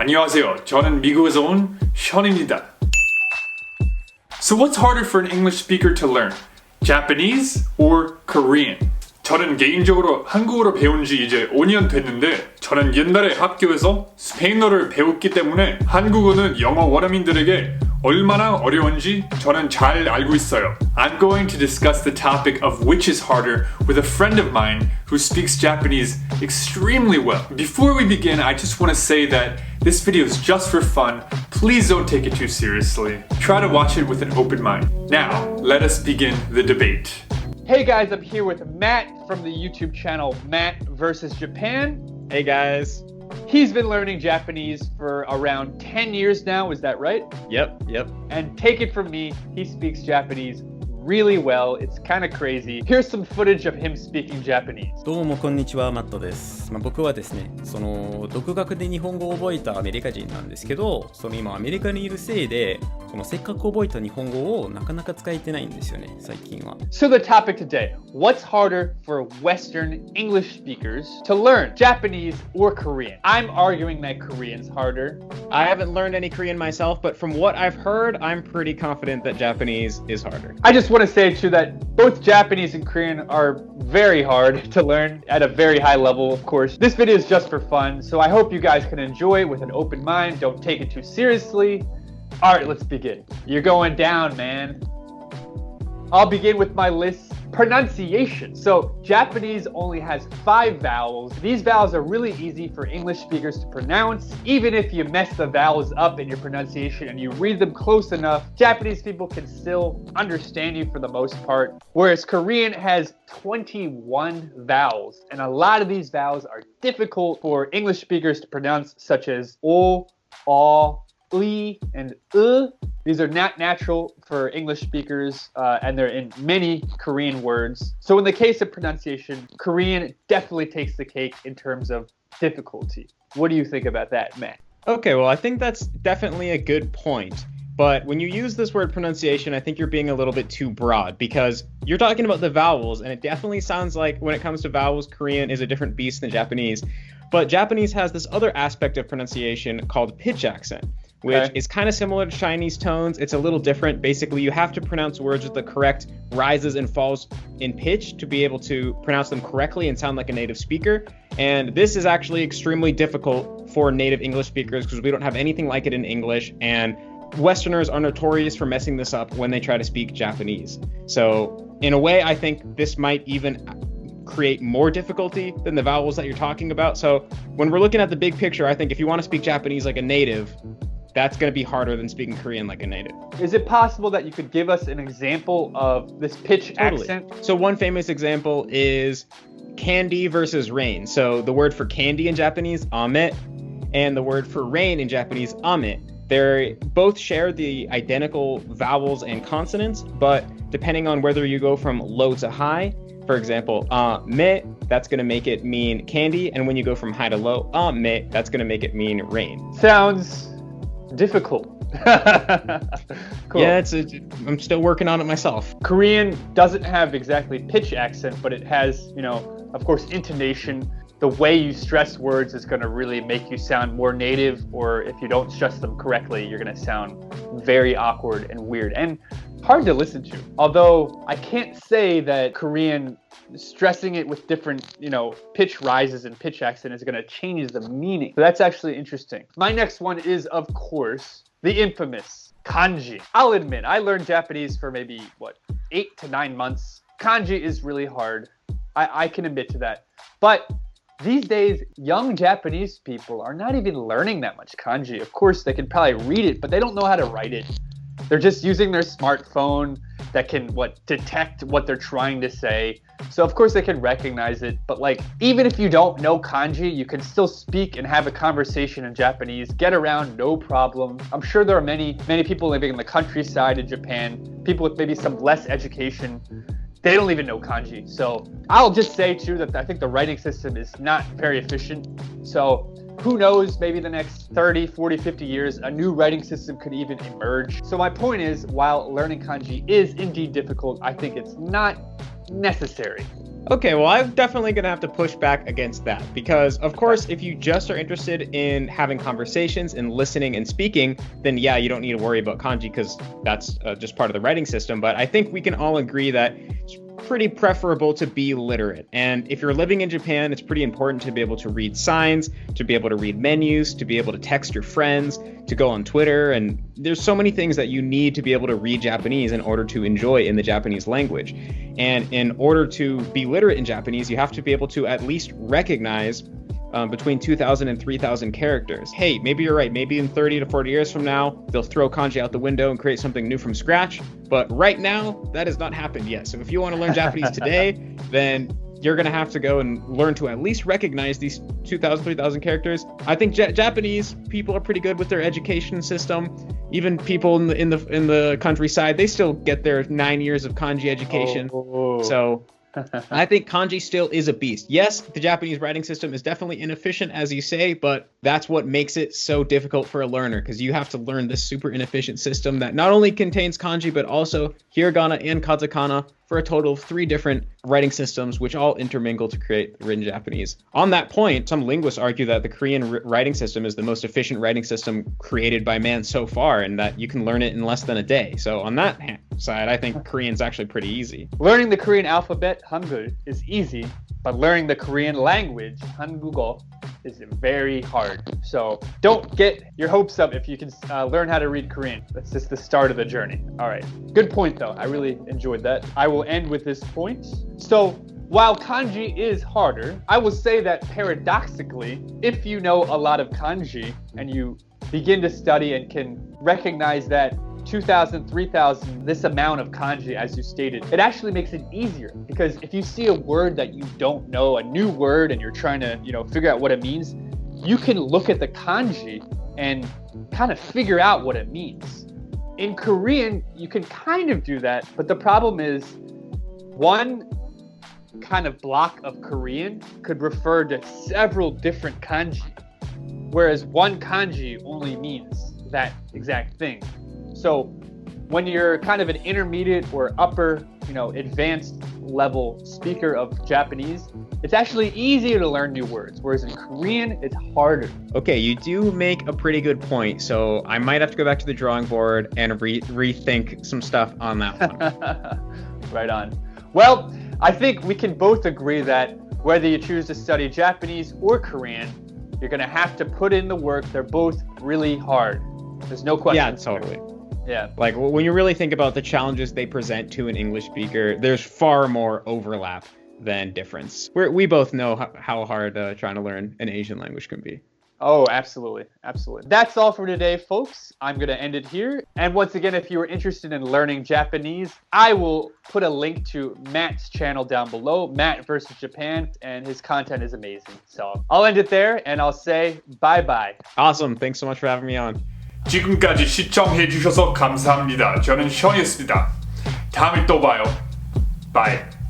안녕하세요. 저는 미국에서 온 션입니다. So what's harder for an English speaker to learn? Japanese or Korean? 저는 개인적으로 한국어로 배운 지 이제 5년 됐는데 저는 옛날에 학교에서 스페인어를 배웠기 때문에 한국어는 영어 원어민들에게 얼마나 어려운지 저는 잘 알고 있어요. I'm going to discuss the topic of which is harder with a friend of mine who speaks Japanese extremely well. Before we begin, I just want to say that this video is just for fun. Please don't take it too seriously. Try to watch it with an open mind. Now, let us begin the debate. Hey guys, I'm here with Matt from the YouTube channel Matt versus Japan. Hey guys. He's been learning Japanese for around 10 years now, is that right? Yep, yep. And take it from me, he speaks Japanese really well. It's kind of crazy. Here's some footage of him speaking Japanese. どうもこんにちはマットです、まあ、僕はですねその独学で日本語を覚えたアメリカ人なんですけどその今アメリカにいるせいでそのせっかく覚えた日本語をなかなか使えてないんですよね最近は So, the topic today what's harder for Western English speakers to learn, Japanese or Korean? I'm arguing that Korean's harder. I haven't learned any Korean myself, but from what I've heard, I'm pretty confident that Japanese is harder. I just want to say too that both Japanese and Korean are very hard to learn at a very high level, of course. This video is just for fun, so I hope you guys can enjoy it with an open mind. Don't take it too seriously. All right, let's begin. You're going down, man. I'll begin with my list. Pronunciation. So, Japanese only has five vowels. These vowels are really easy for English speakers to pronounce. Even if you mess the vowels up in your pronunciation and you read them close enough, Japanese people can still understand you for the most part. Whereas Korean has 21 vowels, and a lot of these vowels are difficult for English speakers to pronounce, such as o, a, li, and uh. These are not natural for English speakers, uh, and they're in many Korean words. So, in the case of pronunciation, Korean definitely takes the cake in terms of difficulty. What do you think about that, Matt? Okay, well, I think that's definitely a good point. But when you use this word pronunciation, I think you're being a little bit too broad because you're talking about the vowels, and it definitely sounds like when it comes to vowels, Korean is a different beast than Japanese. But Japanese has this other aspect of pronunciation called pitch accent, which Okay. is kind of similar to Chinese tones. It's a little different. Basically, you have to pronounce words with the correct rises and falls in pitch to be able to pronounce them correctly and sound like a native speaker. And this is actually extremely difficult for native English speakers because we don't have anything like it in English. And Westerners are notorious for messing this up when they try to speak Japanese. So, in a way, I think this might even create more difficulty than the vowels that you're talking about. So, when we're looking at the big picture, I think if you want to speak Japanese like a native, that's going to be harder than speaking Korean like a native. Is it possible that you could give us an example of this pitch Totally. accent? So one famous example is candy versus rain. So the word for candy in Japanese, ame, and the word for rain in Japanese, ame. They both share the identical vowels and consonants, but depending on whether you go from low to high, for example, uh, me, that's going to make it mean candy, and when you go from high to low, uh, me, that's going to make it mean rain. Sounds difficult. cool. Yeah, it's a, I'm still working on it myself. Korean doesn't have exactly pitch accent, but it has, you know, of course, intonation. The way you stress words is going to really make you sound more native, or if you don't stress them correctly, you're going to sound very awkward and weird and hard to listen to. Although I can't say that Korean stressing it with different, you know, pitch rises and pitch accent is going to change the meaning. So that's actually interesting. My next one is, of course, the infamous kanji. I'll admit, I learned Japanese for maybe, what, eight to nine months. Kanji is really hard. I, I can admit to that. But these days, young Japanese people are not even learning that much kanji. Of course, they can probably read it, but they don't know how to write it. They're just using their smartphone that can what detect what they're trying to say. So of course they can recognize it, but like even if you don't know kanji, you can still speak and have a conversation in Japanese, get around no problem. I'm sure there are many many people living in the countryside in Japan, people with maybe some less education they don't even know kanji. So I'll just say too that I think the writing system is not very efficient. So who knows, maybe the next 30, 40, 50 years, a new writing system could even emerge. So my point is, while learning kanji is indeed difficult, I think it's not necessary. Okay, well, I'm definitely going to have to push back against that because, of course, if you just are interested in having conversations and listening and speaking, then yeah, you don't need to worry about kanji because that's uh, just part of the writing system. But I think we can all agree that pretty preferable to be literate. And if you're living in Japan, it's pretty important to be able to read signs, to be able to read menus, to be able to text your friends, to go on Twitter. And there's so many things that you need to be able to read Japanese in order to enjoy in the Japanese language. And in order to be literate in Japanese, you have to be able to at least recognize um, between 2,000 and 3,000 characters. Hey, maybe you're right. Maybe in 30 to 40 years from now, they'll throw kanji out the window and create something new from scratch. But right now, that has not happened yet. So if you want to learn Japanese today, then you're going to have to go and learn to at least recognize these 2,000, 3,000 characters. I think J- Japanese people are pretty good with their education system. Even people in the in the in the countryside, they still get their nine years of kanji education. Oh. So I think kanji still is a beast. Yes, the Japanese writing system is definitely inefficient, as you say, but that's what makes it so difficult for a learner because you have to learn this super inefficient system that not only contains kanji, but also hiragana and katakana for a total of three different writing systems, which all intermingle to create written Japanese. On that point, some linguists argue that the Korean r- writing system is the most efficient writing system created by man so far, and that you can learn it in less than a day. So, on that ha- side, I think Korean's actually pretty easy. Learning the Korean alphabet, Hangul, is easy, but learning the Korean language, Hangugo, is very hard. So don't get your hopes up if you can uh, learn how to read Korean. That's just the start of the journey. All right. Good point, though. I really enjoyed that. I will end with this point. So while kanji is harder, I will say that paradoxically, if you know a lot of kanji and you begin to study and can recognize that 2,000, 3,000, this amount of kanji, as you stated, it actually makes it easier because if you see a word that you don't know, a new word, and you're trying to, you know, figure out what it means, you can look at the kanji and kind of figure out what it means. In Korean, you can kind of do that, but the problem is one kind of block of Korean could refer to several different kanji, whereas one kanji only means that exact thing. So when you're kind of an intermediate or upper, you know, advanced level speaker of Japanese, it's actually easier to learn new words, whereas in Korean, it's harder. Okay, you do make a pretty good point. So I might have to go back to the drawing board and re- rethink some stuff on that one. right on. Well, I think we can both agree that whether you choose to study Japanese or Korean, you're going to have to put in the work. They're both really hard. There's no question. yeah, totally. Yeah. Like when you really think about the challenges they present to an English speaker, there's far more overlap than difference. We're, we both know how, how hard uh, trying to learn an Asian language can be. Oh, absolutely. Absolutely. That's all for today, folks. I'm going to end it here. And once again, if you are interested in learning Japanese, I will put a link to Matt's channel down below, Matt versus Japan, and his content is amazing. So I'll end it there and I'll say bye bye. Awesome. Thanks so much for having me on. 지금까지 시청해주셔서 감사합니다. 저는 션이었습니다. 다음에 또 봐요. 바이.